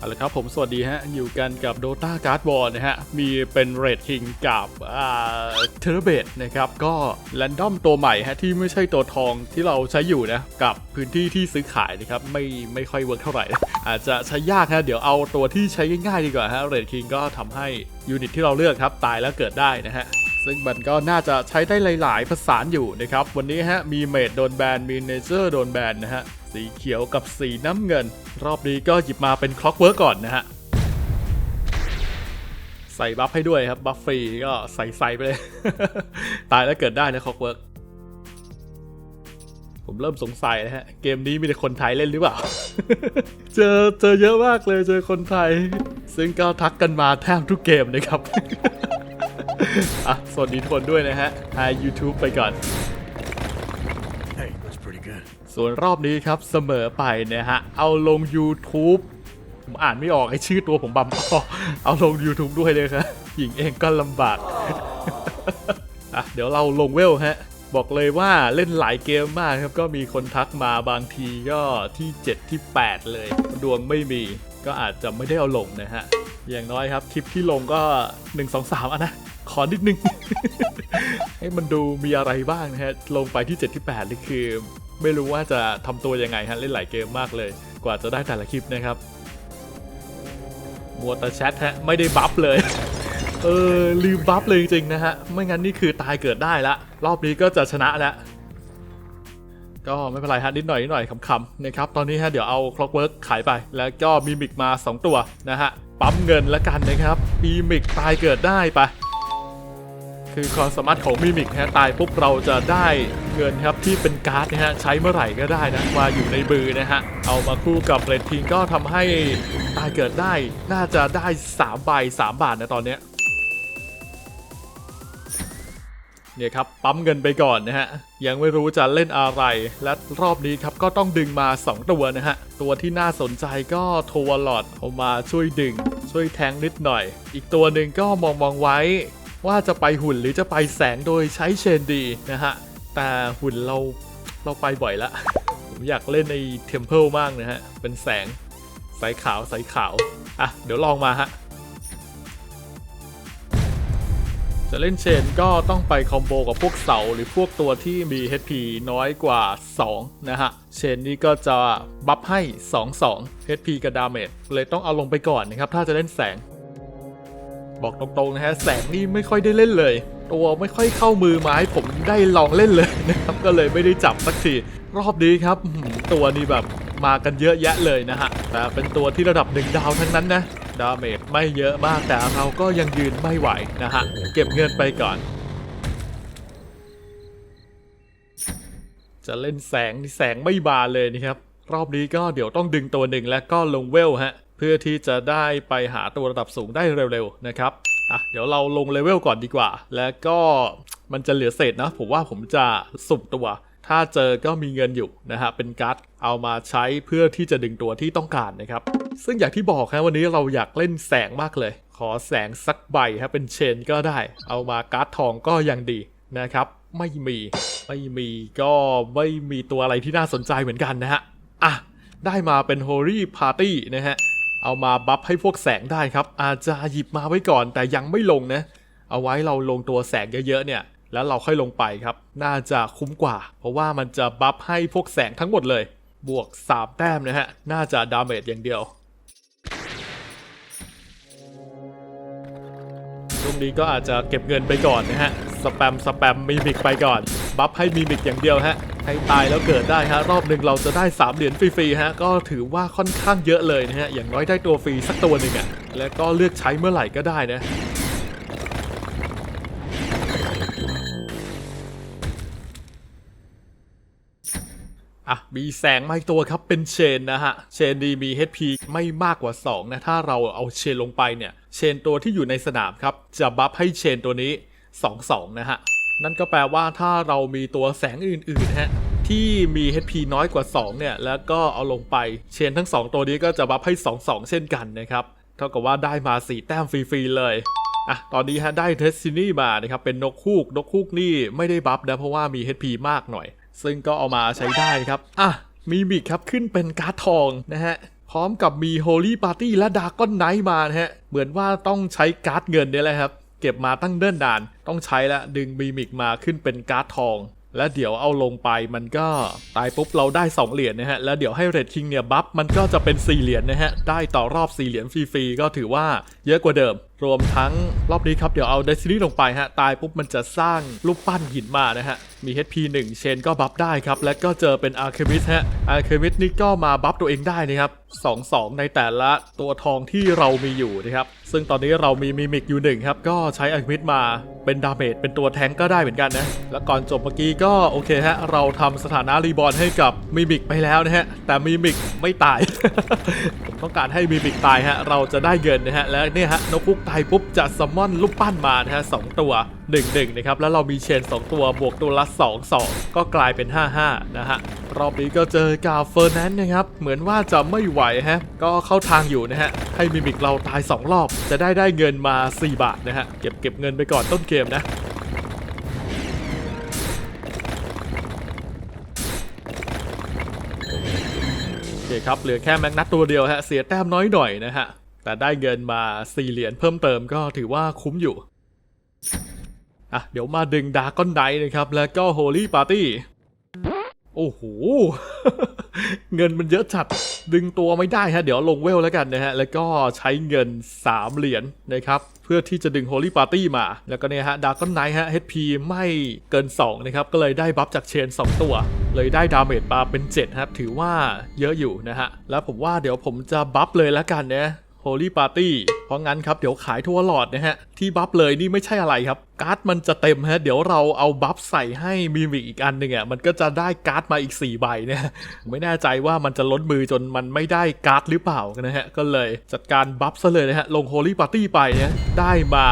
เอาละครับผมสวัสดีฮะ อยู่กันกับ Dota Card War นะฮะ มีเป็นเรดคิงกับอ่าเทเลเบตนะครับ ก็แรนดอมตัวใหม่ฮะ ที่ไม่ใช่ตัวทองที่เราใช้อยู่นะ กับพื้นที่ที่ซื้อขายนะครับ ไม่ไม่ค่อยเวิร์กเท่าไหร่ อาจจะใช้ยากฮะ เดี๋ยวเอาตัวที่ใช้ง่ายๆดีกว่าฮะเรดคิงก็ทำให้ยูนิตที่เราเลือกครับ ตายแล้วเกิดได้นะฮะซึ่งมันก็น่าจะใช้ได้หลาย ๆ ภาษานอยู่นะครับ วันนี้ฮะ มีเมดโดนแบน มีเนเจอร์โดนแบนนะฮะ สีเขียวกับสีน้ำเงิน รอบนี้ก็หยิบมาเป็นคล็อกเวิร์กก่อนนะฮะ ใส่บัฟให้ด้วยครับ บัฟฟรีก็ใส่ใส่ไปเลย ตายแล้วเกิดได้นะคล็อกเวิร์กผมเริ่มสงสัยนะฮะ เกมนี้มีแต่คนไทยเล่นหรือเปล่า เจอเจอเยอะมากเลยเจอคนไทย ซึ่งก็ทักกันมาแทบทุกเกมนะครับอะสวัสดีทุกคนด้วยนะฮะไอ YouTube ไปก่อน ส่วนรอบนี้ครับเสมอไปนะฮะ เอาลง YouTube ผมอ่านไม่ออกไอชื่อตัวผมบัมอ๋อเอาลง YouTube ด้วยเลยครับหญิงเองก็ลำบากอะเดี๋ยวเราลงเวลฮะ บอกเลยว่าเล่นหลายเกมมากครับ ก็มีคนทักมาบางทีก็ที่ 7 ที่ 8 เลย ดวงไม่มีก็อาจจะไม่ได้เอาลงนะฮะ อย่างน้อยครับ คลิปที่ลงก็ 1 2 3อะนะ ขอนิดนึง ให้มันดูมีอะไรบ้างนะฮะ ลงไปที่ 7 ที่8นี่คือ ไม่รู้ว่าจะทำตัวยังไงฮะเล่นหลายเกมมากเลย กว่าจะได้แต่ละคลิปนะครับมัวแต่แชทฮะไม่ได้บัฟเลย เออลืมบัฟเลยจริงๆนะฮะไม่งั้นนี่คือตายเกิดได้ละ รอบนี้ก็จะชนะแล้วก็ไม่เป็นไรฮะนิดหน่อยนิดหน่อยขำๆนะครับตอนนี้ฮะเดี๋ยวเอา Clockwork ขายไป แล้วก็มีมิกมา 2 ตัวนะฮะปั๊มเงินแล้วกันนะครับมีมิกตายเกิดได้ไป คือความสามารถของมิมิกนะฮะตายปุ๊บเราจะได้เงินครับที่เป็นการ์ดนะฮะใช้เมื่อไหร่ก็ได้นะมาอยู่ในมือนะฮะเอามาคู่กับเรดทิงก็ทำให้ตายเกิดได้น่าจะได้3ใบ3บาทนะตอนเนี้ยเนี่ยครับปั๊มเงินไปก่อนนะฮะยังไม่รู้จะเล่นอะไร และรอบนี้ครับก็ต้องดึงมา 2 ตัวนะฮะตัวที่น่าสนใจก็โทวลอดเอามาช่วยดึง ช่วยแทงนิดหน่อย อีกตัวหนึ่งก็มองมองไว้ ว่าจะไปหุ่นหรือจะไปแสงโดยใช้เชนดีนะฮะ แต่หุ่นเราเราไปบ่อยละ ผมอยากเล่นในเทมเพลมากนะฮะ เป็นแสงสายขาวสายขาว อะ เดี๋ยวลองมาฮะ จะเล่นเชนก็ต้องไปคอมโบกับพวกเสาหรือพวกตัวที่มี HP น้อยกว่า 2 นะฮะ เชนนี้ก็จะบัฟให้ 2-2 HP กับดาเมจเลยต้องเอาลงไปก่อนนะครับ ถ้าจะเล่นแสง บอกตรงๆนะฮะแสงนี่ไม่ค่อยได้เล่นเลย ตัวไม่ค่อยเข้ามือมาให้ผมได้ลองเล่นเลยนะครับก็เลยไม่ได้จับสักทีรอบนี้ครับตัวนี้แบบมากันเยอะแยะเลยนะฮะแต่เป็นตัวที่ระดับหนึ่งดาวทั้งนั้นนะดาเมจไม่เยอะมากแต่เราก็ยังยืนไม่ไหวนะฮะเก็บเงินไปก่อน จะเล่นแสงนี่แสงไม่บานเลยนะครับรอบนี้ก็เดี๋ยวต้องดึงตัวหนึ่งและก็ลงเวลฮะ พื่อที่จะได้ไปหาตัวระดับสูงได้เร็วๆนะครับอะเดี๋ยวเราลงเลเวลก่อนดีกว่า แล้วก็มันจะเหลือเศษนะ ผมว่าผมจะสุ่มตัว ถ้าเจอก็มีเงินอยู่นะฮะเป็นการ์ดเอามาใช้เพื่อที่จะดึงตัวที่ต้องการนะครับ ซึ่งอย่างที่บอกครับวันนี้เราอยากเล่นแสงมากเลย ขอแสงสักใบครับเป็นเชนก็ได้ เอามาการ์ดทองก็ยังดีนะครับ ไม่มีไม่มีก็ไม่มีตัวอะไรที่น่าสนใจเหมือนกันนะฮะอะได้มาเป็น Holy Party นะฮะ เอามาบัฟให้พวกแสงได้ครับ อาจจะหยิบมาไว้ก่อนแต่ยังไม่ลงนะ เอาไว้เราลงตัวแสงเยอะๆเนี่ย แล้วเราค่อยลงไปครับ น่าจะคุ้มกว่า เพราะว่ามันจะบัฟให้พวกแสงทั้งหมดเลย บวก3แต้มนะฮะ น่าจะดาเมจอย่างเดียวช่วงนี้ก็อาจจะเก็บเงินไปก่อนนะฮะ สแปมสแปมมีมิกไปก่อน บัฟให้มีมิกอย่างเดียวฮะ ให้ตายแล้วเกิดได้ฮะรอบหนึ่งเราจะได้ 3 เหรียญฟรีๆฮะก็ถือว่าค่อนข้างเยอะเลยนะฮะอย่างน้อยได้ตัวฟรีสักตัวหนึ่งอะแล้วก็เลือกใช้เมื่อไหร่ก็ได้นะอะมีแสงไมาอีกตัวครับเป็นเชนนะฮะ เชนดีมี HP ไม่มากกว่า 2 นะ ถ้าเราเอาเชนลงไปเนี่ย เชนตัวที่อยู่ในสนามครับ จะบัฟให้เชนตัวนี้ 2-2 นะฮะ นั่นก็แปลว่าถ้าเรามีตัวแสงอื่นๆฮะ ที่มี HP น้อยกว่า 2 เนี่ย แล้วก็เอาลงไป เชนทั้ง 2 ตัวนี้ก็จะบัฟให้ 2-2 เช่นกันนะครับ เท่ากับว่าได้มา 4 แต้มฟรี ๆ เลยอะตอนนี้ฮะได้เทสซินี่มานะครับ เป็นนกคูก นกคูกนี่ไม่ได้บัฟนะ เพราะว่ามี HP มากหน่อย ซึ่งก็เอามาใช้ได้ครับอะมีมิกครับขึ้นเป็นการ์ดทองนะฮะพร้อมกับมี Holy Party และ Dragon Knight มานะฮะ เหมือนว่าต้องใช้การ์ดเงินเนี่ยแหละครับ เก็บมาตั้งเนิ่นนาน ต้องใช้ละดึงมีมิกมาขึ้นเป็นการ์ดทอง และเดี๋ยวเอาลงไปมันก็ตายปุ๊บเราได้ 2 เหรียญนะฮะ แล้วเดี๋ยวให้เรดคิงเนี่ยบัฟมันก็จะเป็น 4 เหรียญนะฮะ ได้ต่อรอบ 4 เหรียญฟรีๆ ก็ถือว่าเยอะกว่าเดิม รวมทั้งรอบนี้ครับ เดี๋ยวเอาเดซินี่ลงไปฮะ ตายปุ๊บมันจะสร้างรูปปั้นหินมานะฮะ มี HP 1 เชนก็บัฟได้ครับ และก็เจอเป็นอาร์เคมิสฮะอาร์เคมิสนี่ก็มาบัฟตัวเองได้นะครับ2-2ในแต่ละตัวทองที่เรามีอยู่นะครับ ซึ่งตอนนี้เรามีมิมิกอยู่หนึ่งครับ ก็ใช้อาร์เคมิสมาเป็นดาเมจเป็นตัวแทงก็ได้เหมือนกันนะ แล้วก่อนจบเมื่อกี้ก็โอเคฮะ เราทำสถานะรีบอร์นให้กับมิมิกไปแล้วนะฮะ แต่มิมิกไม่ตาย ผมต้องการให้มิมิกตายฮะ เราจะได้เงินนะฮะ และเนี่ยฮะนกพุกตายปุ๊บจะซัมมอนรูปปั้นมานะฮะสองตัว1 1นะครับแล้วเรามีเชน 2 ตัวบวกตัวละ 2 2 ก็กลายเป็น 5 5 นะฮะรอบนี้ก็เจอกาเฟอร์นันด์นะครับ เหมือนว่าจะไม่ไหวฮะ ก็เข้าทางอยู่นะฮะ ให้มิมิกเราตาย 2 รอบ จะได้ได้เงินมา 4 บาทนะฮะ เก็บเก็บเงินไปก่อนต้นเกมนะโอเคครับ เหลือแค่แม็กนัทตัวเดียวฮะ เสียแต้มน้อยหน่อยนะฮะ แต่ได้เงินมา4เหรียญเพิ่มเติมก็ถือว่าคุ้มอยู่ อะ เดี๋ยวมาดึงดาร์กอนไดนะครับ แล้วก็โฮลี่ปาร์ตี้ โอ้โห เงินมันเยอะจัด ดึงตัวไม่ได้ฮะ เดี๋ยวลงเวลแล้วกันนะฮะ แล้วก็ใช้เงิน 3 เหรียญนะครับ เพื่อที่จะดึง Holy Party มา แล้วก็เนี่ยฮะดาร์กอนไนท์ฮะ HP ไม่เกิน 2 นะครับ ก็เลยได้บัฟจากเชน 2 ตัวเลยได้ดาเมจมาเป็น 7 ครับ ถือว่าเยอะอยู่นะฮะ แล้วผมว่าเดี๋ยวผมจะบัฟเลยแล้วกันนะ Holy Party เพราะงั้นครับ เดี๋ยวขายทั่วหลอดนะฮะ ที่บัฟเลยนี่ไม่ใช่อะไรครับ การ์ดมันจะเต็มฮะ เดี๋ยวเราเอาบัฟใส่ให้มีมิกอีกอันหนึ่งอะมันก็จะได้การ์ดมาอีก 4 ใบเนี่ยไม่แน่ใจว่ามันจะล้นมือจนมันไม่ได้การ์ดหรือเปล่านะฮะ ก็เลยจัดการบัฟซะเลยนะฮะลง Holy Party ไปเนี่ยได้มา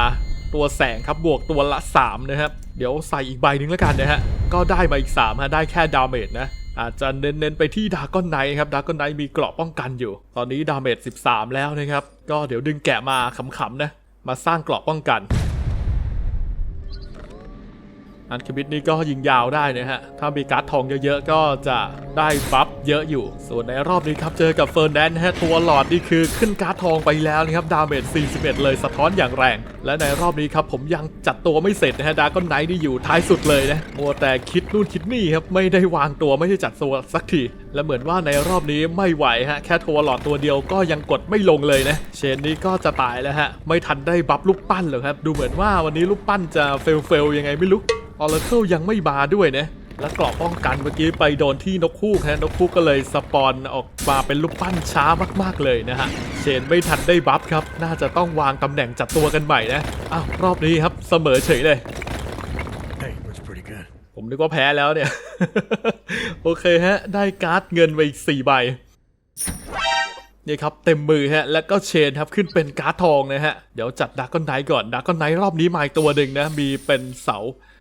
ตัวแสงครับบวกตัวละ 3 นะครับ เดี๋ยวใส่อีกใบหนึงแล้วกันนะฮะ ก็ได้มาอีก3ฮะได้แค่ดาเมจนะ อาจจะเน้นๆไปที่ดากอนไนครับดากอนไนมีเกราะป้องกันอยู่ ตอนนี้ดาเมจ13 แล้วนะครับ ก็เดี๋ยวดึงแกะมาขำๆนะ มาสร้างเกราะป้องกัน อันคบิดนี่ก็ยิงยาวได้นะฮะ ถ้ามีการ์ดทองเยอะๆ ก็จะได้บัฟเยอะอยู่ ส่วนในรอบนี้ครับ เจอกับเฟิร์นแดนฮะ ตัวหลอดนี่คือขึ้นการ์ดทองไปแล้วนะครับ ดาเมจ 41 เลยสะท้อนอย่างแรง และในรอบนี้ครับ ผมยังจัดตัวไม่เสร็จนะฮะ ดาก้อนไนท์นี่อยู่ท้ายสุดเลยนะ มัวแต่คิดนู่นคิดนี่ครับ ไม่ได้วางตัวไม่ได้จัดตัวสักทีและเหมือนว่าในรอบนี้ไม่ไหวฮะ แค่ตัวหลอดตัวเดียวก็ยังกดไม่ลงเลยนะ เชนนี้ก็จะตายแล้วฮะ ไม่ทันได้บัฟลูกปั้นเลยครับ ดูเหมือนว่าวันนี้ลูกปั้นจะเฟลเฟลยังไงไม่รู้ออร์เคิลยังไม่บาด้วยนะและกรอบป้องกันเมื่อกี้ไปโดนที่นกคู่ฮะนกคู่ก็เลยสปอนออกมาเป็นลูกปั้นช้ามากๆเลยนะฮะเชนไม่ทันได้บัฟครับ น่าจะต้องวางตำแหน่งจัดตัวกันใหม่นะอ้าวรอบนี้ครับเสมอเฉยเลย ผมนึกว่าแพ้แล้วเนี่ย โอเคฮะ ได้การ์ดเงินไปอีก4ใบนี่ครับเต็มมือฮะ แล้วก็เชนครับขึ้นเป็นการ์ดทองนะฮะ เดี๋ยวจัดดักกอนไนก่อนดักกอนไนรอบนี้มาอีกตัวหนึ่งนะ มีเป็นเสา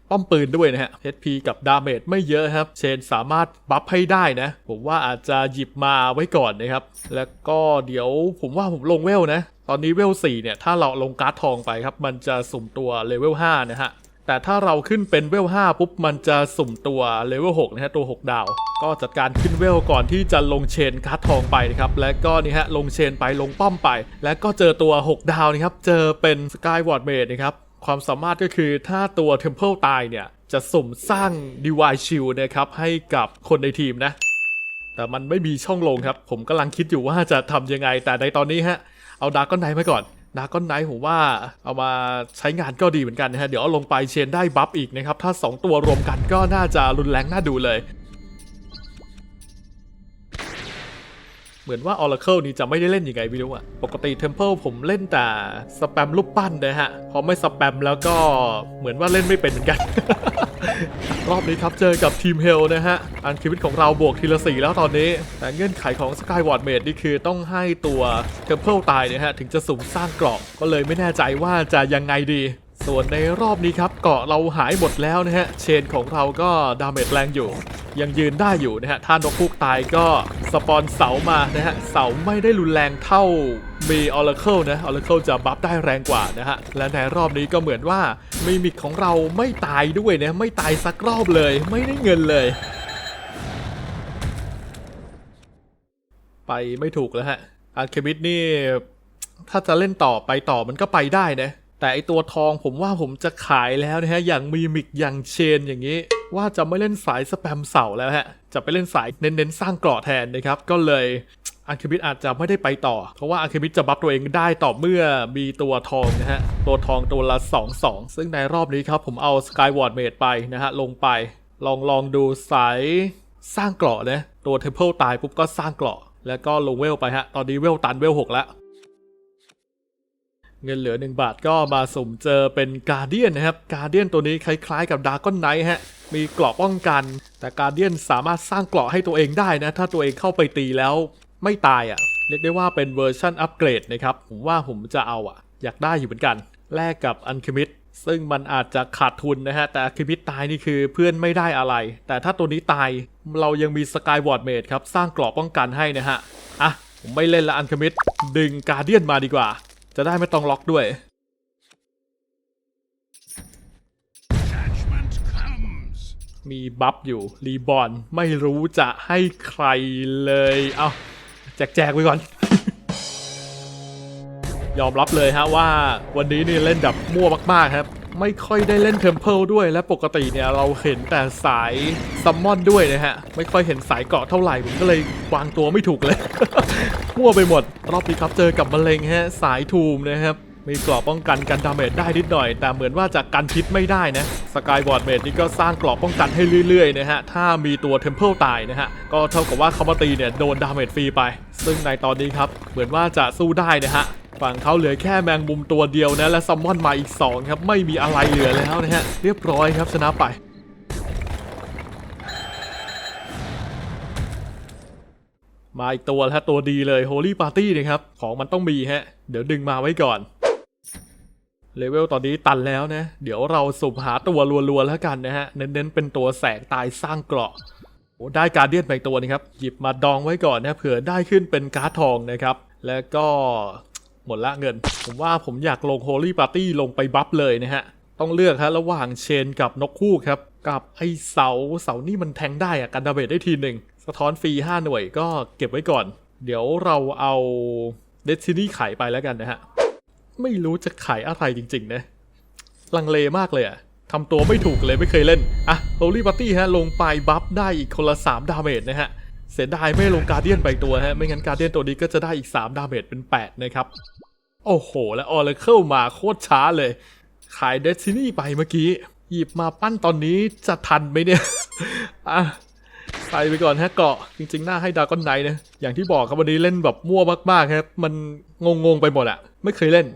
ป้อมปืนด้วยนะฮะ HP กับดาเมจไม่เยอะครับ เชนสามารถบัฟให้ได้นะ ผมว่าอาจจะหยิบมาไว้ก่อนนะครับ แล้วก็เดี๋ยวผมว่าผมลงเวลนะ ตอนนี้เวล4เนี่ย ถ้าเราลงการ์ดทองไปครับ มันจะสุ่มตัวเลเวล5นะฮะ แต่ถ้าเราขึ้นเป็นเวล 5 ปุ๊บ มันจะสุ่มตัวเลเวล 6 นะฮะ ตัว 6 ดาว ก็จัดการขึ้นเวลก่อนที่จะลงเชนคัดทองไปนะครับ และก็นี่ฮะ ลงเชนไปลงป้อมไป และก็เจอตัว 6 ดาวนะครับ เจอเป็นสกายวอร์ดเมดนะครับ ความสามารถก็คือถ้าตัว Temple ตายเนี่ย จะสุ่มสร้าง Divine Shield นะครับ ให้กับคนในทีมนะ แต่มันไม่มีช่องลงครับ ผมกำลังคิดอยู่ว่าจะทำยังไง แต่ในตอนนี้ฮะ เอาดาร์กอนไนมาก่อน ดาร์กอนไนท์ผมว่าเอามาใช้งานก็ดีเหมือนกันนะฮะ เดี๋ยวเอาลงไปเชนได้บัฟอีกนะครับ ถ้า 2 ตัวรวมกันก็น่าจะรุนแรงน่าดูเลย เหมือนว่า Oracle นี่จะไม่ได้เล่นยังไงไม่รู้อะปกติ Temple ผมเล่นแต่สแปมรูปปั้นนะฮะ พอไม่สแปมแล้วก็เหมือนว่าเล่นไม่เป็นเหมือนกัน รอบนี้ครับเจอกับทีมเฮลนะฮะ อันชีวิตของเราบวกทีละสี่แล้วตอนนี้ แต่เงื่อนไขของสกายวอร์ดเมดนี่คือต้องให้ตัวเทมเพิลตายนะฮะ ถึงจะสุ่มสร้างเกราะก็เลยไม่แน่ใจว่าจะยังไงดี ส่วนในรอบนี้ครับเกาะเราหายหมดแล้วนะฮะ เชนของเราก็ดาเมจแรงอยู่ ยังยืนได้อยู่นะฮะ ถ้านกพุกตายก็ สปอนเสามานะฮะ เสาไม่ได้รุนแรงเท่ามี Oracle นะ Oracle จะบัฟได้แรงกว่านะฮะ และในรอบนี้ก็เหมือนว่ามิมิกของเราไม่ตายด้วยนะ ไม่ตายสักรอบเลย ไม่ได้เงินเลย ไปไม่ถูกแล้วฮะอาร์เคมิดนี่ ถ้าจะเล่นต่อไปต่อมันก็ไปได้นะ แต่ไอตัวทองผมว่าผมจะขายแล้วนะฮะ อย่างมีมิกอย่างเชนอย่างนี้ ว่าจะไม่เล่นสายสแปมเสาแล้วฮะ จะไปเล่นสายเน้นๆสร้างเกราะแทนนะครับ ก็เลยอาร์เคมิดอาจจะไม่ได้ไปต่อ เพราะว่าอาร์เคมิดจะบัฟตัวเองได้ต่อเมื่อมีตัวทองนะฮะ ตัวทองตัวละ 2 2 ซึ่งในรอบนี้ครับผมเอา Skyward Mage ไปนะฮะ ลงไป ลองลองดูสายสร้างเกราะนะ ตัวเทมเพิลตายปุ๊บก็สร้างเกราะ แล้วก็ลงเวลไปฮะ ตอนนี้เวลตันเวล6แล้ว เงินเหลือ 1 บาทก็มาสุ่มเจอเป็นการเดียนนะครับการเดียนตัวนี้คล้ายๆกับดาร์กอนไนท์ฮะมีเกราะป้องกัน แต่การเดียนสามารถสร้างเกราะให้ตัวเองได้นะ ถ้าตัวเองเข้าไปตีแล้วไม่ตายอะ่ะ เรียกได้ว่าเป็นเวอร์ชันอัปเกรดนะครับ ผมว่าผมจะเอาอะ อยากได้อยู่เหมือนกันแลกกับอันคิมิดซึ่งมันอาจจะขาดทุนนะฮะ แต่อันคิมิดตายนี่คือเพื่อนไม่ได้อะไร แต่ถ้าตัวนี้ตายเรายังมีสกายวอร์ดเมดครับสร้างเกราะป้องกันให้นะฮะอะผมไม่เล่นละอันคิมิดดึงการเดียนมาดีกว่า จะได้ไม่ต้องล็อกด้วย Attachment comes. มีบัฟอยู่ รีบอร์นไม่รู้จะให้ใครเลย เอาแจกแจกๆไปก่อน ยอมรับเลยฮะว่าวันนี้นี่เล่นแบบมั่วมาก ๆ ครับ ไม่ค่อยได้เล่นเทมเพลด้วยและปกติเนี่ยเราเห็นแต่สายซัมมอนด้วยนะฮะ ไม่ค่อยเห็นสายเกาะเท่าไหร่ ผมก็เลยวางตัวไม่ถูกเลยมั่วไปหมด รอบนี้ครับเจอกับมะเร็งฮะ สายทูมนะครับมีกรอบป้องกันกันดาเมจได้นิดหน่อย แต่เหมือนว่าจะกันพิษไม่ได้นะสกายบอร์ดเมจนี่ก็สร้างกรอบป้องกันให้เรื่อยๆนะฮะถ้ามีตัวเทมเพิลตายนะฮะก็เท่ากับว่าเขามาตีเนี่ยโดนดาเมจฟรีไป ซึ่งในตอนนี้ครับเหมือนว่าจะสู้ได้นะฮะ ฝั่งเขาเหลือแค่แมงมุมตัวเดียวนะ และซัมมอนมาอีก 2 ครับ ไม่มีอะไรเหลือแล้วนะฮะ เรียบร้อยครับชนะไปมาอีกตัวแล้วตัวดีเลย Holy Party นะครับ ของมันต้องมีฮะ เดี๋ยวดึงมาไว้ก่อน เลเวลตอนนี้ตันแล้วนะ เดี๋ยวเราสุ่มหาตัวรัวๆแล้วกันนะฮะ เน้นๆ เป็นตัวแสงตายสร้างเกราะโอ้ได้การเดียนไปตัวนึงครับ หยิบมาดองไว้ก่อนนะเผื่อได้ขึ้นเป็นการ์ดทองนะครับ แล้วก็ หมดละเงิน ผมว่าผมอยากลง Holy Party ลงไปบัฟเลยนะฮะ ต้องเลือกฮะระหว่างเชนกับนกคู่ครับ กับไอเสาเสานี่มันแทงได้อะกันดาเมจได้ทีหนึ่งสะท้อนฟรี 5 หน่วยก็เก็บไว้ก่อน เดี๋ยวเราเอาเดซินี่ขายไปแล้วกันนะฮะ ไม่รู้จะขายอะไรจริง ๆ นะ ลังเลมากเลยอะทำตัวไม่ถูกเลยไม่เคยเล่น อะ Holy Party ฮะ ลงไปบัฟได้อีกคนละ 3 ดาเมจนะฮะ เสียดายไม่ลงการเดียนไปตัวฮะ ไม่งั้นการเดียนตัวนี้ก็จะได้อีก 3 ดาเมจเป็น 8 นะครับ โอ้โห และ Oracle มาโคตรช้าเลย ขาย Destiny ไปเมื่อกี้ หยิบมาปั้นตอนนี้จะทันไหมเนี่ย อะใส่ไปก่อนฮะเกาะจริงๆ หน้าให้ดาก้อนไนนะ อย่างที่บอกครับวันนี้เล่นแบบมั่วมากๆครับ มันงงๆไปหมดอะไม่เคยเล่น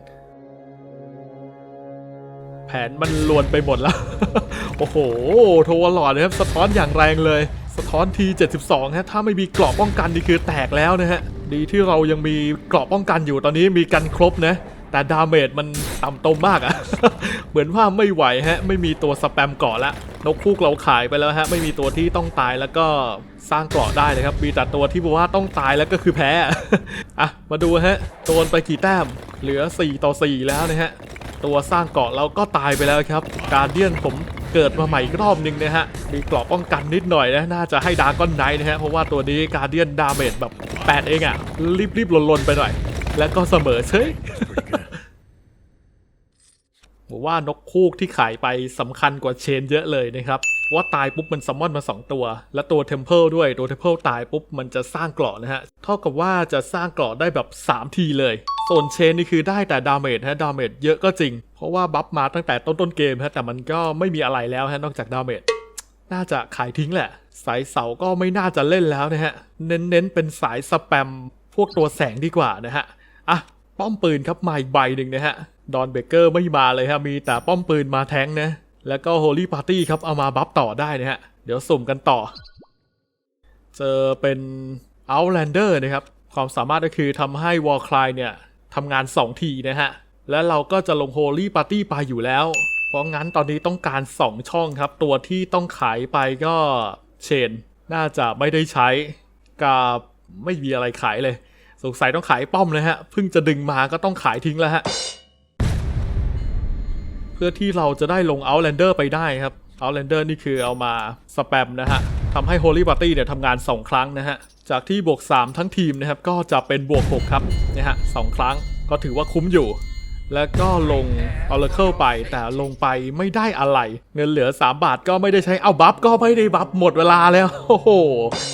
แผนมันลวนไปหมดแล้ว โอ้โห โทรหลอดนะครับ สะท้อนอย่างแรงเลย สะท้อนที72ฮะถ้าไม่มีเกราะป้องกันนี่คือแตกแล้วนะฮะดีที่เรายังมีเกราะป้องกันอยู่ตอนนี้มีกันครบนะแต่ดาเมจมันต่ำตมมากอะ เหมือนว่าไม่ไหวฮะ ไม่มีตัวสแปมเกาะละ นกคูกเราขายไปแล้วฮะ ไม่มีตัวที่ต้องตายแล้วก็สร้างเกราะได้เลยครับ มีแต่ตัวที่บอกว่าต้องตายแล้วก็คือแพ้ อะ มาดูฮะ โดนไปกี่แต้ม เหลือ 4 ต่อ 4 แล้วนะฮะ ตัวสร้างเกาะเราก็ตายไปแล้วครับ การเดียนผม เกิดมาใหม่อีกรอบหนึงนะฮะ มีกรอบป้องกันนิดหน่อยนะ น่าจะให้ดาก้อนไนท์นะฮะ เพราะว่าตัวนี้การเดียนดาเมจแบบ 8 เองอะ่ะ รีบๆลนๆไปหน่อย แล้วก็เสมอเฉยผมว่านกคูกที่ขายไปสำคัญกว่าเชนเยอะเลยนะครับ ว่าตายปุ๊บมันซัมมอนมา 2 ตัว และตัวเทมเพลด้วยตัวเทมเพลตายปุ๊บมันจะสร้างเกราะนะฮะ เท่ากับว่าจะสร้างเกราะได้แบบ 3 ทีเลยส่วนเชนนี่คือได้แต่ดาเมจฮะดาเมจเยอะก็จริง เพราะว่าบัฟมาตั้งแต่ต้นต้นเกมฮะแต่มันก็ไม่มีอะไรแล้วฮะนอกจากดาเมจน่าจะขายทิ้งแหละ สายเสาก็ไม่น่าจะเล่นแล้วนะฮะ เน้นๆเป็นสายสแปมพวกตัวแสงดีกว่านะฮะ อะ ป้อมปืนครับมาอีกใบหนึ่งนะฮะ ดอนเบเกอร์ไม่มาเลยฮะ มีแต่ป้อมปืนมาแทงนะ แล้วก็โฮลี่ปาร์ตี้ครับ เอามาบัฟต่อได้นะฮะ เดี๋ยวสุ่มกันต่อ เจอเป็น Outlander นะครับ ความสามารถก็คือทำให้ Warcry เนี่ยทำงาน 2 ทีนะฮะ และเราก็จะลง Holy Party ไปอยู่แล้ว เพราะงั้นตอนนี้ต้องการ 2 ช่องครับ ตัวที่ต้องขายไปก็เชน น่าจะไม่ได้ใช้กับไม่มีอะไรขายเลย สงสัยต้องขายป้อมเลยฮะ เพิ่งจะดึงมาก็ต้องขายทิ้งแล้วฮะ พื่อที่เราจะได้ลง Outlander ไปได้ครับ Outlander นี่คือเอามาสแปมนะฮะทำให้ Holy Party เนี่ยทำงาน 2 ครั้งนะฮะ จากที่บวก 3 ทั้งทีมนะครับ ก็จะเป็นบวก 6 ครับนะฮะสองครั้งก็ถือว่าคุ้มอยู่ แล้วก็ลง Oracle ไป แต่ลงไปไม่ได้อะไร เงินเหลือ 3 บาทก็ไม่ได้ใช้เอาบัฟก็ไม่ได้บัฟหมดเวลาแล้วโอ้โห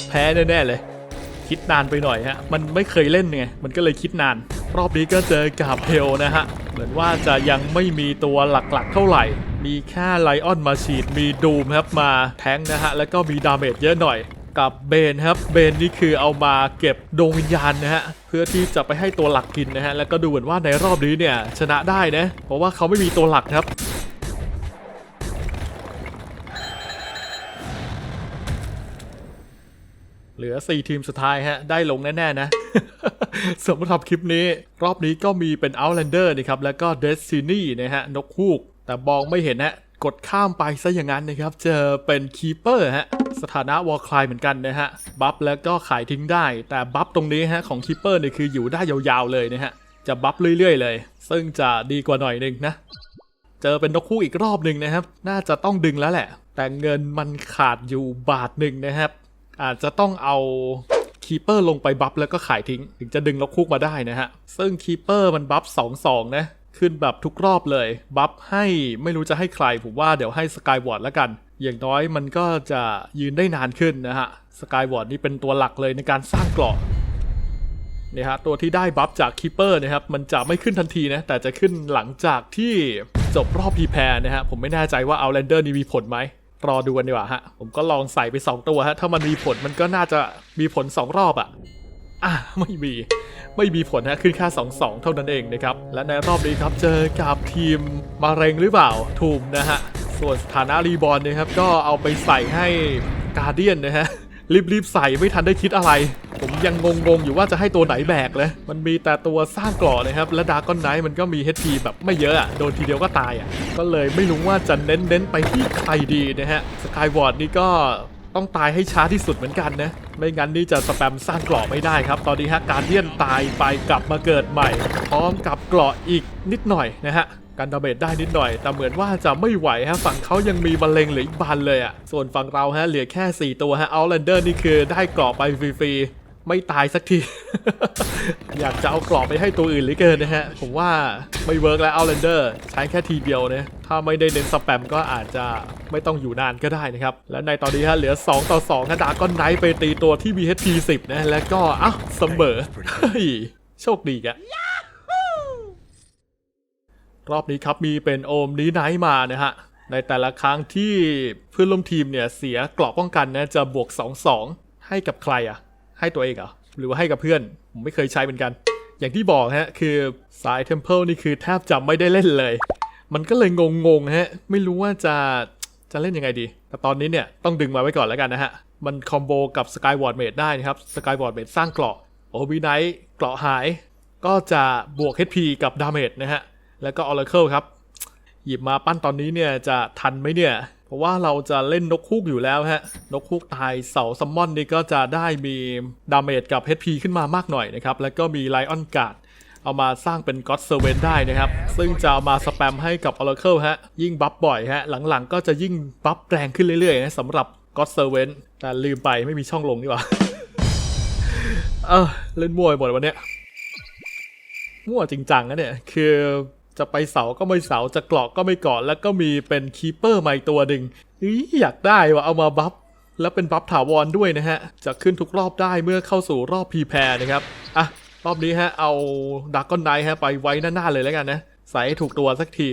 แพ้แน่ๆเลยคิดนานไปหน่อยฮะ มันไม่เคยเล่นไง มันก็เลยคิดนาน รอบนี้ก็เจอกับเฮลนะฮะ เหมือนว่าจะยังไม่มีตัวหลักๆ เท่าไหร่ มีแค่ไลออนมาฉีด มีดูมครับมาแทงนะฮะ แล้วก็มีดาเมจเยอะหน่อย กับเบนครับเบนนี่คือเอามาเก็บดวงวิญญาณนะฮะ เพื่อที่จะไปให้ตัวหลักกินนะฮะ แล้วก็ดูเหมือนว่าในรอบนี้เนี่ยชนะได้นะ เพราะว่าเขาไม่มีตัวหลักครับ เหลือ 4 ทีมสุดท้ายฮะ ได้ลงแน่ ๆ นะสำหรับคลิปนี้ รอบนี้ก็มีเป็น Outlander นะครับ แล้วก็ Destiny นะฮะ นกฮูก แต่มองไม่เห็นฮะ กดข้ามไปซะอย่างนั้นนะครับ เจอเป็น Keeper ฮะ สถานะ War Cry เหมือนกันนะฮะ บัฟแล้วก็ขายทิ้งได้ แต่บัฟตรงนี้ฮะของ Keeper เนี่ยคืออยู่ได้ยาวๆเลยนะฮะ จะบัฟเรื่อยๆ เลย ซึ่งจะดีกว่าหน่อยหนึงนะ เจอเป็นนกคู่อีกรอบหนึ่งนะครับ น่าจะต้องดึงแล้วแหละ แต่เงินมันขาดอยู่บาทหนึ่งนะครับ อาจจะต้องเอาคีเปอร์ลงไปบัฟแล้วก็ขายทิ้ง ถึงจะดึงนกคู่มาได้นะฮะ ซึ่งคีเปอร์มันบัฟ2 2นะ ขึ้นแบบทุกรอบเลย บัฟให้ไม่รู้จะให้ใคร ผมว่าเดี๋ยวให้สกายวอร์ดแล้วกัน อย่างน้อยมันก็จะยืนได้นานขึ้นนะฮะสกายวอร์ดนี่เป็นตัวหลักเลยในการสร้างเกราะเนี่ยฮะตัวที่ได้บัฟจากคีเปอร์นะครับมันจะไม่ขึ้นทันทีนะแต่จะขึ้นหลังจากที่จบรอบพีแพรนะฮะผมไม่แน่ใจว่าเอาแลนเดอร์นี่มีผลไหม รอดูกันดีกว่าฮะ ผมก็ลองใส่ไป 2 ตัวฮะ ถ้ามันมีผลมันก็น่าจะมีผล 2 รอบอะอะ ไม่มี ไม่มีผลฮะ ขึ้นค่า 2 2 เท่านั้นเองนะครับ และในรอบนี้ครับเจอกับทีมมาเร็งหรือเปล่าทูมนะฮะ ส่วนสถานะรีบอลนะครับ ก็เอาไปใส่ให้การเดียนนะฮะ รีบๆใส่ไม่ทันได้คิดอะไร ผมยังงงๆอยู่ว่าจะให้ตัวไหนแบกเลย มันมีแต่ตัวสร้างเกราะนะครับ และดาก้อนไนท์มันก็มี HP แบบไม่เยอะอะโดนทีเดียวก็ตายอะก็เลยไม่รู้ว่าจะเน้นๆไปที่ใครดีนะฮะสกายวอร์ดนี่ก็ต้องตายให้ช้าที่สุดเหมือนกันนะ ไม่งั้นนี่จะสแปมสร้างเกราะไม่ได้ครับ ตอนนี้ฮะการเดียนตายไปกลับมาเกิดใหม่ พร้อมกับเกราะอีกนิดหน่อยนะฮะการดาเมจได้นิดหน่อย แต่เหมือนว่าจะไม่ไหวฮะ ฝั่งเขายังมีบรรเลงเหลืออีกบานเลยอะ่ะ ส่วนฝั่งเราฮะเหลือแค่ 4 ตัวฮะเอาแลนเดอร์นี่คือได้เกราะไปฟรีๆ ไม่ตายสักที อยากจะเอากรอบไปให้ตัวอื่นเหลือเกินนะฮะ ผมว่าไม่เวิร์กแล้วเอาแลนเดอร์ใช้แค่ทีเดียวนะถ้าไม่ได้เน้นสแปมก็อาจจะไม่ต้องอยู่นานก็ได้นะครับ และในตอนนี้ฮะเหลือ 2 ต่อ2ฮะดาก้อนไนท์ไปตีตัวที่มี HP 10 นะ แล้วก็อ้าวเสมอเฮ้ยโชคดีแกรอบนี้ครับมีเป็นโอมนี้ไนท์มานะฮะในแต่ละครั้งที่เพื่อนร่วมทีมเนี่ยเสียกราะป้องกันนะจะบวก 2-2 ให้กับใครอะ่ะ ให้ตัวเองเหรอหรือว่าให้กับเพื่อน ผมไม่เคยใช้เหมือนกัน อย่างที่บอกฮะ คือสายเทมเพลนี่คือแทบจะไม่ได้เล่นเลย มันก็เลยงงๆฮะ ไม่รู้ว่าจะจะเล่นยังไงดี แต่ตอนนี้เนี่ยต้องดึงมาไว้ก่อนแล้วกันนะฮะ มันคอมโบกับ Skyward Mage ได้นะครับ Skyward Mage สร้างเกราะโอวีไนท์เกราะหาย ก็จะบวก HP กับ Damage นะฮะ แล้วก็ Oracle ครับ หยิบมาปั้นตอนนี้เนี่ยจะทันไหมเนี่ย เพราะว่าเราจะเล่นนกคูกอยู่แล้วฮะ นกคูกตายเสาซัมมอนนี่ก็จะได้มีดาเมจกับ HP ขึ้นมามากหน่อยนะครับ แล้วก็มีไลออนการ์ดเอามาสร้างเป็น God Servant ได้นะครับ ซึ่งจะเอามาสแปมให้กับ Oracle ฮะ ยิ่งบัฟบ่อยฮะ หลังๆ ก็จะยิ่งบัฟแรงขึ้นเรื่อยๆนะสำหรับ God Servant แต่ลืมไปไม่มีช่องลงนี่ว่า เออเล่นมั่วไปหมดวันเนี้ยมั่วจริงจังนะเนี่ย คือ จะไปเสาก็ไม่เสาจะเกาะก็ไม่เกาะแล้วก็มีเป็นคีเปอร์ใหม่ตัวหนึ่งอยอยากได้ว่ะเอามาบัฟแล้วเป็นบัฟถาวรด้วยนะฮะ จะขึ้นทุกรอบได้เมื่อเข้าสู่รอบพีแพรนะครับ อะ รอบนี้ฮะ เอาดักก้อนไนฮะ ไปไว้หน้าๆเลยแล้วกันนะ ใส่ให้ถูกตัวสักที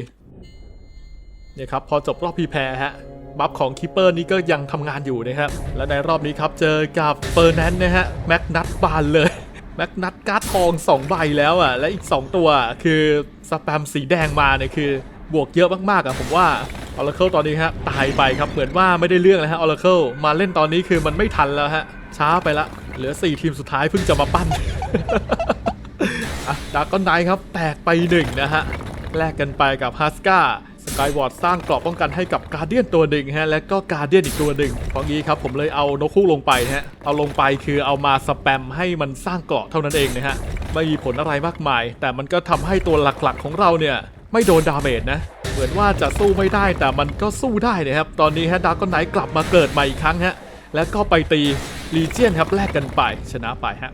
เนี่ยครับ พอจบรอบพีแพรฮะ บัฟของคิปเปอร์นี่ก็ยังทำงานอยู่นะครับ และในรอบนี้ครับ เจอกับเฟอร์แนนด์นะฮะ แม็กนัทบานเลย แม็กนัทการ์ดทอง2ใบแล้วอะ และอีก 2 ตัวคือสแปมสีแดงมาเนี่ยคือบวกเยอะมากๆอะผมว่า Oracle ตอนนี้ฮะตายไปครับเหมือนว่าไม่ได้เรื่องแล้วฮะ Oracle มาเล่นตอนนี้คือมันไม่ทันแล้วฮะช้าไปละ เหลือ 4 ทีมสุดท้ายเพิ่งจะมาปั้นอะดากอนไนครับ แตกไปหนึ่งนะฮะแลกกันไปกับฮัสกา กายวอร์ดสร้างเกราะป้องกันให้กับการเดียนตัวหนึ่งฮะและก็การเดียนอีกตัวหนึ่งเพราะงี้ครับผมเลยเอานกคู่ลงไปฮะเอาลงไปคือเอามาสแปมให้มันสร้างเกราะเท่านั้นเองนะฮะไม่มีผลอะไรมากมาย แต่มันก็ทำให้ตัวหลักๆของเราเนี่ยไม่โดนดาเมจนะเหมือนว่าจะสู้ไม่ได้แต่มันก็สู้ได้นะครับ ตอนนี้ฮะดากอนไนกลับมาเกิดใหม่อีกครั้งฮะแล้วก็ไปตีลีเจียนครับแลกกันไปชนะไปฮะ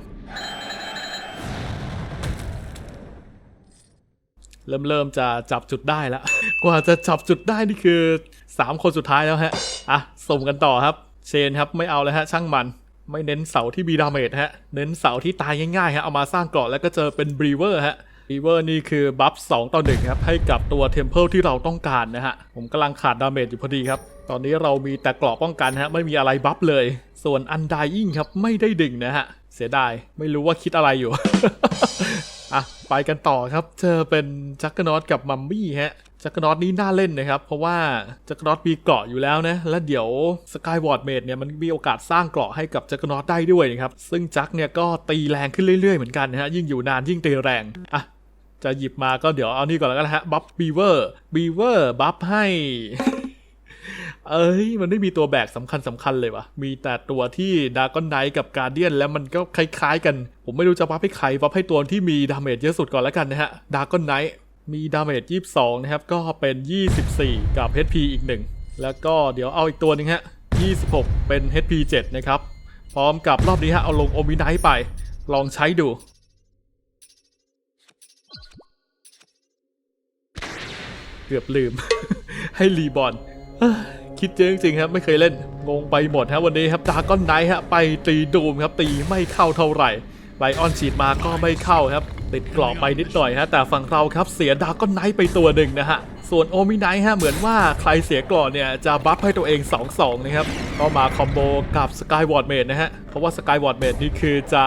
เริ่มเริ่มจะจับจุดได้แล้ว กว่าจะจับจุดได้นี่คือ 3 คนสุดท้ายแล้วฮะ อะส่งกันต่อครับ เชนครับไม่เอาเลยฮะ ช่างมันไม่เน้นเสาที่มีดาเมจฮะ เน้นเสาที่ตายง่ายๆฮะ เอามาสร้างเกราะแล้วก็เจอเป็นบรีเวอร์ฮะบรีเวอร์นี่คือบัฟ2ต่อ1ครับ ให้กับตัวเทมเพลที่เราต้องการนะฮะ ผมกำลังขาดดาเมจอยู่พอดีครับ ตอนนี้เรามีแต่เกราะป้องกันฮะ ไม่มีอะไรบัฟเลย ส่วนอันดายิ่งครับไม่ได้ดึงนะฮะ เสียดาย ไม่รู้ว่าคิดอะไรอยู่ อะไปกันต่อครับเจอเป็นจักรนอตกับมัมมี่ฮะจักรนอตนี้น่าเล่นนะครับ เพราะว่าจักรนอตมีเกราะอยู่แล้วนะ และเดี๋ยวสกายวอร์ดเมดเนี่ยมันมีโอกาสสร้างเกราะให้กับจักรนอตได้ด้วยนะครับ ซึ่งจักเนี่ยก็ตีแรงขึ้นเรื่อยๆเหมือนกันนะฮะยิ่งอยู่นานยิ่งตีแรงอะจะหยิบมาก็เดี๋ยวเอานี่ก่อนแล้วกันนะฮะบัฟบีเวอร์บีเวอร์บัฟให้ เอ้ย มันไม่มีตัวแบกสำคัญสำคัญเลยวะมีแต่ตัวที่ดากอนไนกับการเดียนแล้วมันก็คล้ายๆกัน ผมไม่รู้จะบัฟให้ใครบัฟให้ตัวที่มีดาเมจเยอะสุดก่อนแล้วกันนะฮะดากอนไนมีดาเมจ22 นะครับ ก็เป็น 24 กับ HP อีกหนึ่งแล้วก็เดี๋ยวเอาอีกตัวหนึงฮะ 26 เป็น HP 7 นะครับ พร้อมกับรอบนี้ฮะ เอาลงโอมิไนท์ไป ลองใช้ดูเกือบลืม ให้รีบอล คิดเยอะจริงๆครับ ไม่เคยเล่นงงไปหมดฮะวันนี้ครับดากอนไนท์ฮะไปตีดูมครับตีไม่เข้าเท่าไหร่ไลออนฉีดมาก็ไม่เข้าครับ ติดกรอบไปนิดหน่อยฮะแต่ฝั่งเราครับเสียดากอนไนท์ไปตัวหนึ่งนะฮะส่วนโอมิไนท์ฮะเหมือนว่าใครเสียกรอบเนี่ยจะบัฟให้ตัวเอง2-2นะครับก็มาคอมโบกับสกายวอร์ดเมดนะฮะเพราะว่าสกายวอร์ดเมดนี่คือจะ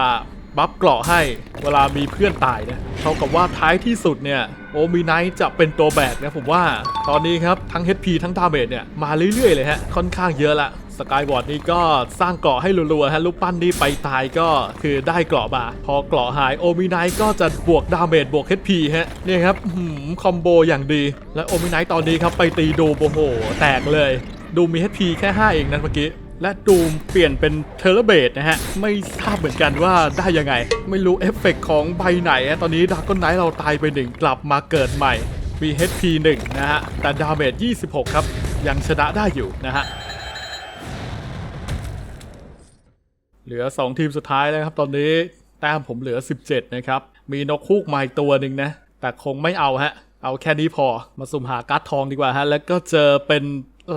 บัฟเกราะให้เวลามีเพื่อนตายนะเท่ากับว่าท้ายที่สุดเนี่ยโอมิไนท์จะเป็นตัวแบกนะผมว่าตอนนี้ครับทั้ง HP ทั้งดาเมจเนี่ยมาเรื่อยๆเลยฮะค่อนข้างเยอะละสกายวอร์ดนี่ก็สร้างเกราะให้รัวๆฮะลูกปั้นนี่ไปตายก็คือได้เกราะมาพอเกราะหายโอมิไนท์ก็จะบวกดาเมจบวก HP ฮะเนี่ยครับหือคอมโบอย่างดี และโอมิไนท์ตอนนี้ครับไปตีดูโอ้โห แตกเลย ดูมี HP แค่ 5 เองนั้นเมื่อกี้ และดูมเปลี่ยนเป็นเทเลเบตนะฮะ ไม่ทราบเหมือนกันว่าได้ยังไง ไม่รู้เอฟเฟกต์ของใบไหนอะตอนนี้ด a ก o n ไนท์เราตายไปหนึ่งกลับมาเกิดใหม่ มี HP 1 นะฮะ แต่ดาเมจ26 ครับ ยังชนะได้อยู่นะฮะ เหลือ 2 ทีมสุดท้ายแล้วครับ ตอนนี้แต้มผมเหลือ 17 นะครับ มีนกคูกไม้ตัวหนึ่งนะ แต่คงไม่เอาฮะ เอาแค่นี้พอมาสุ่มหาการ์ดทองดีกว่าฮะแล้วก็เจอเป็น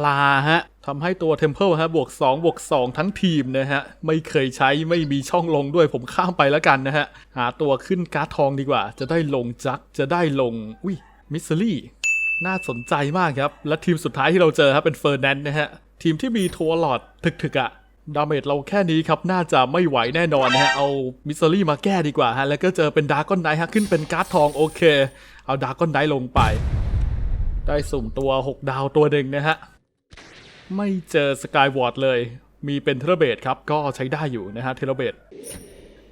ลาฮะ ทำให้ตัวเทมเพลฮะบวก2บวก2ทั้งทีมนะฮะ ไม่เคยใช้ไม่มีช่องลงด้วยผมข้ามไปแล้วกันนะฮะ หาตัวขึ้นการ์ดทองดีกว่า จะได้ลงจักจะได้ลง อุ้ยมิสซิลี่น่าสนใจมากครับ และทีมสุดท้ายที่เราเจอครับเป็นเฟอร์นันด์นะฮะ ทีมที่มีทัวร์หลอดถึกๆอะดาเมจเราแค่นี้ครับ น่าจะไม่ไหวแน่นอนนะฮะ เอามิสซิลี่มาแก้ดีกว่าฮะ แล้วก็เจอเป็นดาร์กอนไนท์ฮะขึ้นเป็นการ์ดทองโอเค เอาดาร์กอนไนท์ลงไป ได้สุ่มตัว 6 ดาวตัวหนึ่งนะฮะ ไม่เจอสกายวอร์ดเลย มีเป็นเทเลเบตครับ ก็ใช้ได้อยู่นะฮะเทเลเบต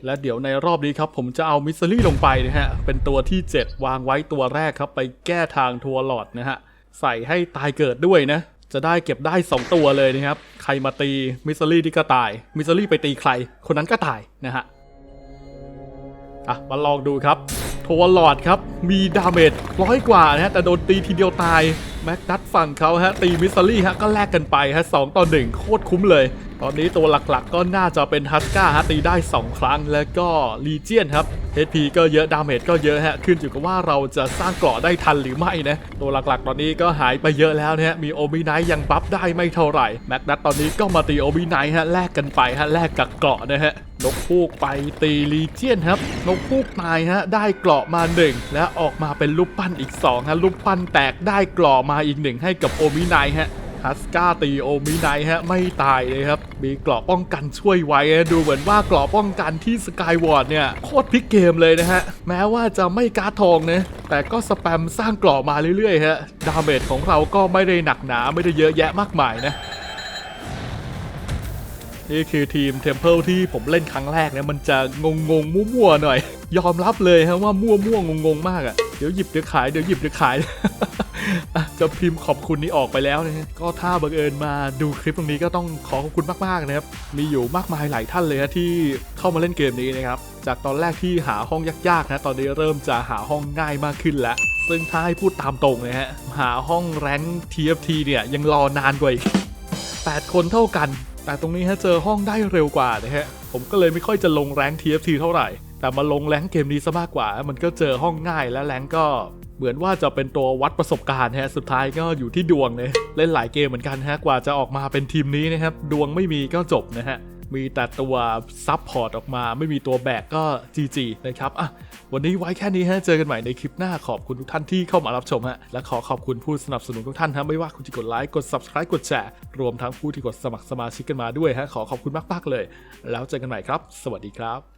และเดี๋ยวในรอบนี้ครับ ผมจะเอามิสซิลี่ลงไปนะฮะ เป็นตัวที่ 7 วางไว้ตัวแรกครับ ไปแก้ทางทัวร์หลอดนะฮะ ใส่ให้ตายเกิดด้วยนะ จะได้เก็บได้ 2 ตัวเลยนะครับ ใครมาตีมิสซิลี่ที่ก็ตาย มิสซิลี่ไปตีใคร คนนั้นก็ตายนะฮะ อะ มาลองดูครับโทวร์ลอดครับ มีดาเมจร้อยกว่านะฮะ แต่โดนตีทีเดียวตาย แม็กนัทฝั่งเขาฮะตีมิสซลี่ฮะก็แลกกันไปฮะสองต่อหนึ่งโคตรคุ้มเลย ตอนนี้ตัวหลักๆก็น่าจะเป็นฮัสก้าฮะตีได้ 2 ครั้งแล้วก็ลีเจียนครับ HP ก็เยอะดาเมจก็เยอะฮะขึ้นอยู่กับว่าเราจะสร้างเกราะได้ทันหรือไม่นะตัวหลักๆ ตอนนี้ก็หายไปเยอะแล้วนะฮะมีโอมิไนยังบัฟได้ไม่เท่าไหร่แม็กนัทตอนนี้ก็มาตีโอมิไนฮะแลกกันไปฮะแลกกับเกราะนะฮะนกพูกไปตีลีเจียนครับนกพูกตายฮะได้เกราะมาหนึ่งและออกมาเป็นรูปปั้นอีก2ฮะรูปปั้นแตกได้เกราะมาอีกหนึ่งให้กับโอมิไนฮะฮัสกาตีโอมิไนฮะไม่ตายเลยครับ มีเกราะป้องกันช่วยไว้ดูเหมือนว่าเกราะป้องกันที่สกายวอร์ดเนี่ยโคตรพลิกเกมเลยนะฮะ แม้ว่าจะไม่การ์ดทองนะแต่ก็สแปมสร้างเกราะมาเรื่อยๆฮะดาเมจของเราก็ไม่ได้หนักหนาไม่ได้เยอะแยะมากมายนะ นี่คือทีมเทมเพลที่ผมเล่นครั้งแรกเนี่ยมันจะงงงๆมั่วๆหน่อย ยอมรับเลยฮะว่ามั่วมั่วงงงๆมากอะ่ะเดี๋ยวหยิบเดี๋ยวขายเดี๋ยวหยิบเดี๋ยวขายจะพิมพ์ขอบคุณนี้ออกไปแล้วนะก็ถ้าบังเอิญมาดูคลิปตรงนี้ก็ต้องขอขอบคุณมากๆนะครับ มีอยู่มากมายหลายท่านเลยฮะที่เข้ามาเล่นเกมนี้นะครับ จากตอนแรกที่หาห้องยากๆนะตอนนี้เริ่มจะหาห้องง่ายมากขึ้นแล้วซึ่งถ้าให้พูดตามตรงนะฮะหาห้องแรงค์ TFT เนี่ยยังรอนานกว่าอีก8คนเท่ากัน แต่ตรงนี้ฮะเจอห้องได้เร็วกว่านะฮะผมก็เลยไม่ค่อยจะลงแรง TFT เท่าไหร่ แต่มาลงแรงเกมนี้ซะมากกว่า มันก็เจอห้องง่ายและแรงก็เหมือนว่าจะเป็นตัววัดประสบการณ์ฮะสุดท้ายก็อยู่ที่ดวงเลยเล่นหลายเกมเหมือนกันฮะกว่าจะออกมาเป็นทีมนี้นะครับดวงไม่มีก็จบนะฮะมีแต่ตัวซับพอร์ตออกมาไม่มีตัวแบกก็ GG นะครับอะ วันนี้ไว้แค่นี้ฮะเจอกันใหม่ในคลิปหน้าขอบคุณทุกท่านที่เข้ามารับชมฮะและขอขอบคุณผู้สนับสนุนทุกท่านฮะไม่ว่าคุณจะกดไลค์กด subscribe กดแชร์รวมทั้งผู้ที่กดสมัครสมาชิกกันมาด้วยฮะขอขอบคุณมากๆเลย แล้วเจอกันใหม่ครับ สวัสดีครับ